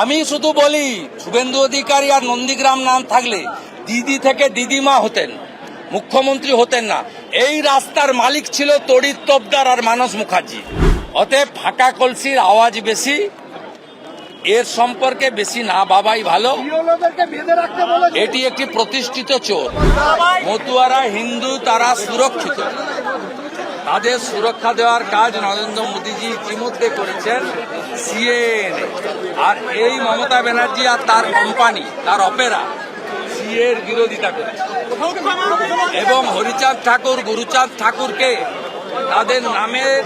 আমি শুধু বলি, শুভেন্দু অধিকারী আর নন্দীগ্রাম নাম থাকলে দিদি থেকে দিদিমা হতেন, মুখ্যমন্ত্রী হতেন না। এই রাস্তার মালিক ছিল তড়িৎ তবদার আর মানস মুখার্জি। অতএব ফাঁকা কলসির আওয়াজ বেশি, এর সম্পর্কে বেশি না বাবাই ভালো। এটি একটি প্রতিষ্ঠিত চোর। মতুয়ারা হিন্দু, তারা সুরক্ষিত। তাদের সুরক্ষা দেওয়ার কাজ নরেন্দ্র মোদীজি ইতিমধ্যে করেছেন। সিএন আর এই মমতা ব্যানার্জি আর তার কোম্পানি তার অপেরা সিএর বিরোধিতা করেছে এবং হরিচাঁদ ঠাকুর, গুরুচাঁদ ঠাকুরকে তাদের নামের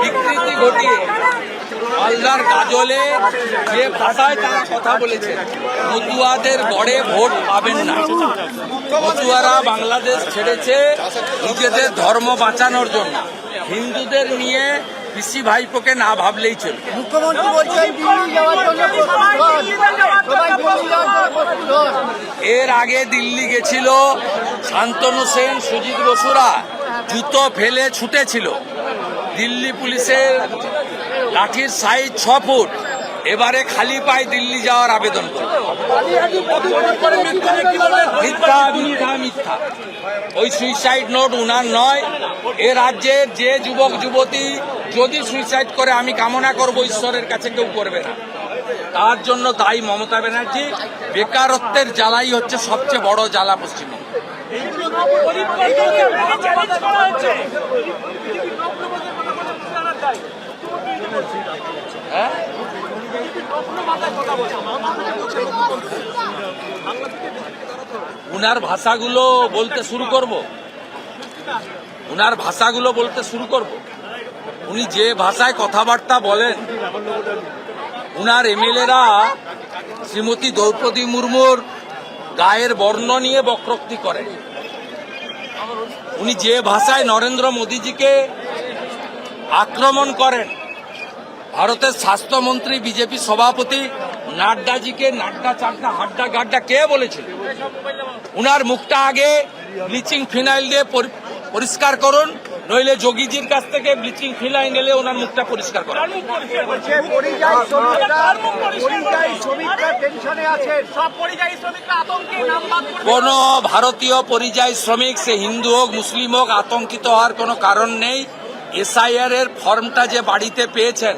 বিকৃতি ঘটিয়ে মালদার গাজলে যে ভাষায় তারা কথা বলেছে, মতুয়াদের গড়ে ভোট পাবেন না। মতুয়ারা বাংলাদেশ ছেড়েছে নিজেদের ধর্ম বাঁচানোর জন্য। হিন্দুদের নিয়ে পিসি ভাইপোকে না ভাবলেই মুখ্যমন্ত্রী বলছেন দিল্লি যাওয়ার জন্য হন। এর আগে দিল্লি গেছিল শান্তনু সেন সুজিত বসুরা জুতো ফেলে ছুটেছিল। দিল্লি পুলিশের লাঠির সাইজ ছ ফুট। এবারে খালি পায়ে দিল্লি যাওয়ার আবেদন মিথ্যা মিথ্যা ওই সুইসাইড নোট উনার নয়। এ রাজ্যের যে যুবক, যুবতী যদি সুইসাইড করে, আমি কামনা করব ঈশ্বরের কাছে কেউ করবে না। তার জন্য দায়ী মমতা ব্যানার্জি। বেকারত্বের জ্বালাই হচ্ছে সবচেয়ে বড় জ্বালা পশ্চিমবঙ্গ। হ্যাঁ? উনার ভাষাগুলো বলতে শুরু করব। উনার ভাষাগুলো বলতে শুরু করব। উনি যে ভাষায় কথাবার্তা বলেন, উনার এমএলএরা শ্রীমতী দ্রৌপদী মুর্মুর গায়ের বর্ণ নিয়ে বক্রোক্তি করেন। উনি যে ভাষায় নরেন্দ্র মোদীজিকে আক্রমণ করেন ভারতের স্বাস্থ্যমন্ত্রী বিজেপি সভাপতি নাড্ডাজিকে নাড্ডা চাড্ডা হাড্ডা গাড্ডা কে বলেছিল উনার মুখটা আগে ব্লিচিং ফিনাইল দিয়ে পরি- পরিষ্কার করুন নইলে যোগীজির কাছ থেকে ব্লিচিং ফিনাইল এলে ওনার মুখটা পরিষ্কার করুন কোন ভারতীয় পরিযায়ী শ্রমিক সে হিন্দু হোক মুসলিম হোক আতঙ্কিত হওয়ার কোনো কারণ নেই। এসআইআর এর ফর্মটা যে বাড়িতে পেয়েছেন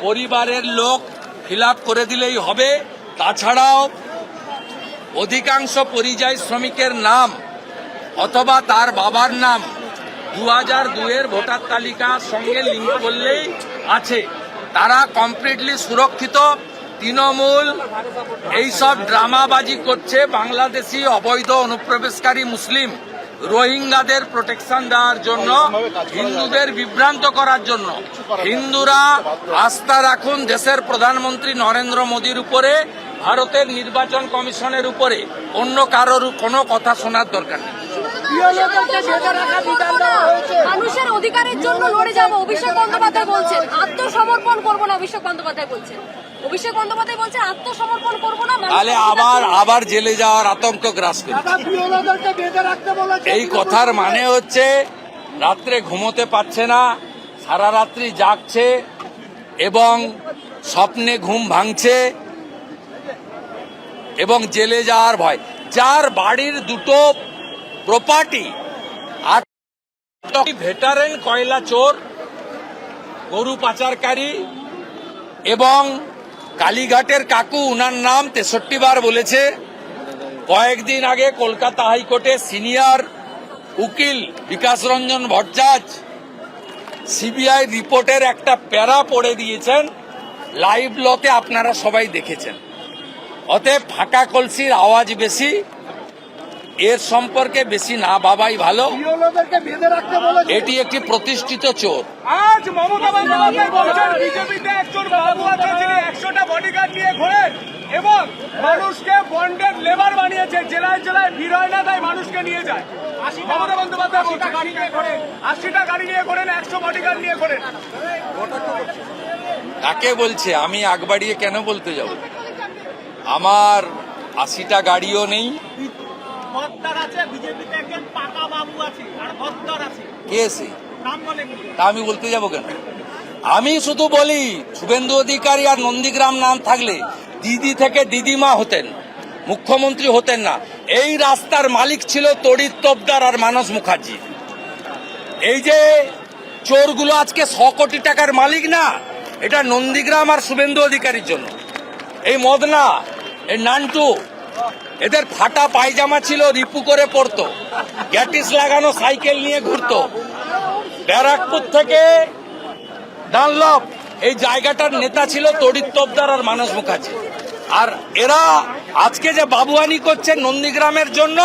পরিবারের লোক ফিল করে দিলেই হবে। তাছাড়াও অধিকাংশ পরিযায়ী শ্রমিকের নাম অথবা তার বাবার নাম দু হাজার দুয়ের ভোটার তালিকার সঙ্গে লিঙ্ক করলেই আছে। তারা কমপ্লিটলি সুরক্ষিত। তৃণমূল এইসব ড্রামাবাজি করছে বাংলাদেশি অবৈধ অনুপ্রবেশকারী মুসলিম। রোহিঙ্গাদের প্রোটেকশন দেওয়ার জন্য, হিন্দুদের বিভ্রান্ত করার জন্য। হিন্দুরা আস্থা রাখুন দেশের প্রধানমন্ত্রী নরেন্দ্র মোদীর উপরে, ভারতের নির্বাচন কমিশনের উপরে। অন্য কারোর কোনো কথা শোনার দরকার নেই। মানুষের অধিকারের জন্য লড়ে অভিষেক বন্দ্যোপাধ্যায় বলছেন। আত্মসমর্পণ করব না, অভিষেক বন্দ্যোপাধ্যায় বলছেন। অভিষেক বন্দ্যোপাধ্যায় বলছেন আত্মসমর্পণ করব না তাহলে আবার আবার জেলে যাওয়ার আতঙ্ক গ্রাস করে। বলেছে এই কথার মানে হচ্ছে রাত্রে ঘুমোতে পারছে না সারা রাত্রি জাগছে এবং স্বপ্নে ঘুম ভাঙছে এবং জেলে যাওয়ার ভয়। যার বাড়ির দুটো প্রপার্টি আর ভেটারেন কয়লা চোর গরু পাচারকারী এবং কালীঘাটের কাকু, উনার নাম তেষট্টি বার বলেছে। কয়েকদিন আগে কলকাতা হাইকোর্টে সিনিয়র উকিল বিকাশ রঞ্জন ভট্টাচ সিবিআই রিপোর্টের একটা প্যারা পড়ে দিয়েছেন। লাইভ লতে আপনারা সবাই দেখেছেন। অতএব ফাঁকা কলসির আওয়াজ বেশি। এর সম্পর্কে বেশি না বাবাই ভালো। এটি একটি প্রতিষ্ঠিত চোর। আজ মমতা বন্দ্যোপাধ্যায় বলছেন বিজেপিতে একজন বাবু আছে যিনি একশোটা বডিগার্ড নিয়ে ঘোরেন এবং মানুষকে বন্ডেড লেবার বানিয়েছে জেলায় জেলায় ভিড় হয় না তাই মানুষকে নিয়ে যায়। মমতা বন্দ্যোপাধ্যায় বলছে গাড়ি নিয়ে ঘোরেন আশিটা গাড়ি নিয়ে ঘোরেন একশো বডিগার্ড নিয়ে ঘোরেন। কাকে বলছে? আমি আগ বাড়িয়ে কেন বলতে যাব? আমার আশিটা গাড়িও নেই ভত্তার আছে বিজেপিতে একজন পাকা বাবু আছে আর ভত্তার আছে। কে সে? নাম বলে তা আমি বলতে যাব কেন? আমি শুধু বলি শুভেন্দু অধিকারী আর নন্দীগ্রাম নাম থাকলে দিদি থেকে দিদিমা হতেন মুখ্যমন্ত্রী হতেন না। এই রাস্তার মালিক ছিল তড়িৎ তোপদার আর মানস মুখার্জি। এই যে চোরগুলো আজকে ছ কোটি টাকার মালিক না এটা নন্দীগ্রাম আর শুভেন্দু অধিকারীর জন্য। এই মদনা এই নান্টু এদের ফাটা পায়জামা ছিল, রিপু করে পড়তো গ্যাটিস লাগানো সাইকেল নিয়ে ঘুরতো। ব্যারাকপুর থেকে ডানলপ, এই জায়গাটার নেতা ছিল তড়িৎ তোপদার আর মানস মুখার্জি। আর এরা আজকে যে বাবুয়ানি করছে নন্দীগ্রামের জন্য,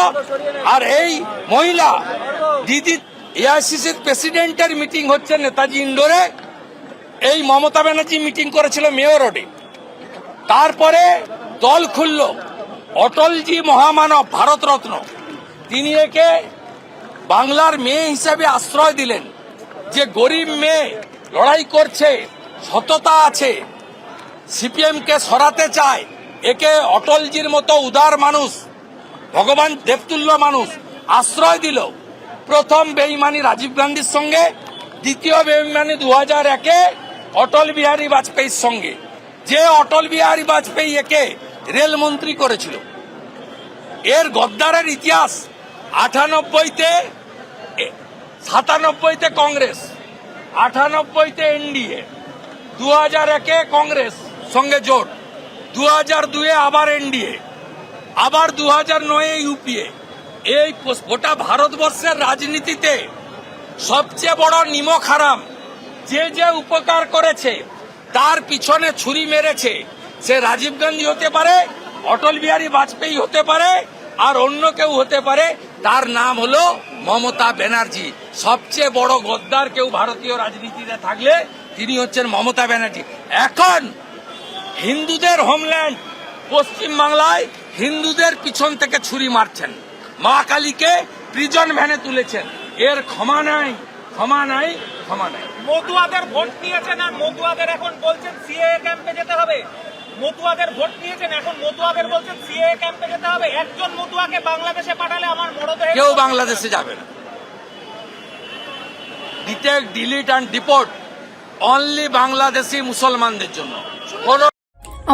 আর এই মহিলা, দিদি এআইসিসির প্রেসিডেন্টের মিটিং হচ্ছে নেতাজি ইন্ডোরে এই মমতা ব্যানার্জি মিটিং করেছিল মেয়র রোডে। তারপরে দল খুলল। অটলজি মহামানব ভারতরত্ন। তিনি একে বাংলার মেয়ে হিসেবে আশ্রয় দিলেন। যে গরিব মেয়ে লড়াই করছে, সততা আছে সিপিএম কে সরাতে চায়, একে অটলজির মতো উদার মানুষ, ভগবান দেবতুল্য মানুষ আশ্রয় দিল। প্রথম বেইমানি রাজীব গান্ধীর সঙ্গে, দ্বিতীয় বেইমানি দু হাজার একে অটল বিহারী বাজপেয়ীর সঙ্গে। যে অটল বিহারী বাজপেয়ী একে রেলমন্ত্রী করেছিল। এর গদ্দারের ইতিহাস আটানব্বইতে সাতানব্বইতে কংগ্রেস, আটানব্বইতে এনডিএ দু হাজার একে কংগ্রেস সঙ্গে জোট দু হাজার দুয়ে আবার এনডিএ, আবার দু হাজার নয়ে ইউপিএ। এই গোটা ভারতবর্ষের রাজনীতিতে সবচেয়ে বড় নিমক হারাম, যে যে উপকার করেছে, তার পিছনে ছুরি মেরেছে সে রাজীব গান্ধী হতে পারে, অটল বিহারী বাজপেয়ী হতে পারে, আর অন্য কেউ হতে পারে, তার নাম হলো মমতা ব্যানার্জি। সবচেয়ে বড় গদ্দার কেউ ভারতীয় রাজনীতিতে থাকলে তিনি হচ্ছেন মমতা ব্যানার্জি। এখন হিন্দুদের হোমল্যান্ড পশ্চিম বাংলায় হিন্দুদের পিছন থেকে ছুরি মারছেন। মা কালীকে প্রিজন ভ্যানে তুলেছেন। এর ক্ষমা নাই ক্ষমা নাই ক্ষমা নাই। মতুয়াদের ভোট নিয়েছেন আর মতুয়াদের এখন বলছেন সিএ ক্যাম্পে যেতে হবে। মতুয়াদের ভোট নিয়েছেন এখন মতুয়াদের বলছেন সিএ ক্যাম্পে যেতে হবে। একজন মতুয়াকে বাংলাদেশে পাঠালে আমার মরদেহে কেউ বাংলাদেশে যাবে না। Detect delete and deport only Bangladeshi মুসলমানদের জন্য।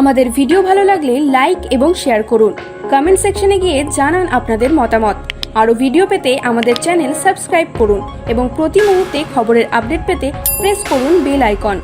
আমাদের ভিডিও ভালো লাগলে লাইক এবং শেয়ার করুন। কমেন্ট সেকশনে গিয়ে জানান আপনাদের মতামত। আরও ভিডিও পেতে আমাদের চ্যানেল সাবস্ক্রাইব করুন এবং প্রতি মুহূর্তে খবরের আপডেট পেতে প্রেস করুন বেল আইকন